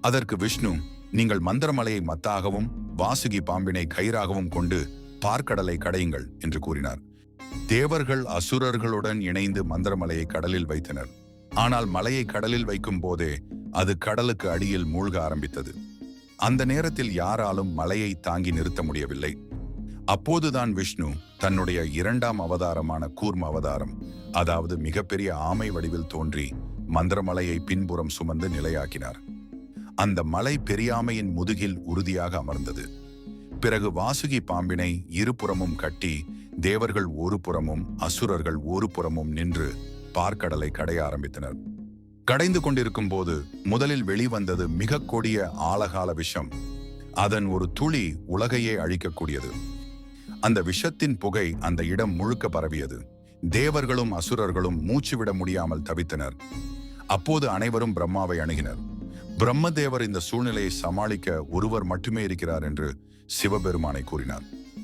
அதற்கு விஷ்ணு நீங்கள் மந்திரமலையை மத்தாகவும் வாசுகி பாம்பினை கயிறாகவும் கொண்டு பார்க்கடலை கடையுங்கள் என்று கூறினார். தேவர்கள் அசுரர்களுடன் இணைந்து மந்திரமலையை கடலில் வைத்தனர். ஆனால் மலையை கடலில் வைக்கும் போதே அது கடலுக்கு அடியில் மூழ்க ஆரம்பித்தது. அந்த நேரத்தில் யாராலும் மலையை தாங்கி நிறுத்த முடியவில்லை. அப்போதுதான் விஷ்ணு தன்னுடைய இரண்டாம் அவதாரமான கூர்ம அவதாரம் அதாவது மிகப்பெரிய ஆமை வடிவில் தோன்றி மந்திரமலையை பின்புறம் சுமந்து நிலையாக்கினார். அந்த மலை பெரியாமையின் முதுகில் உறுதியாக அமர்ந்தது. பிறகு வாசுகி பாம்பினை இருபுறமும் கட்டி தேவர்கள் ஒரு புறமும் அசுரர்கள் ஒரு புறமும் நின்று பார்க்கடலை கடைய ஆரம்பித்தனர். கடைந்து கொண்டிருக்கும் போது முதலில் வெளிவந்தது மிக கொடிய ஆழகால விஷம். அதன் ஒரு துளி உலகையே அழிக்கக்கூடியது. அந்த விஷத்தின் புகை அந்த இடம் முழுக்க பரவியது. தேவர்களும் அசுரர்களும் மூச்சுவிட முடியாமல் தவித்தனர். அப்போது அனைவரும் பிரம்மாவை அணுகினர். பிரம்மதேவர் இந்த சூழ்நிலையை சமாளிக்க ஒருவர் மட்டுமே இருக்கிறார் என்று சிவபெருமானை கூறினார்.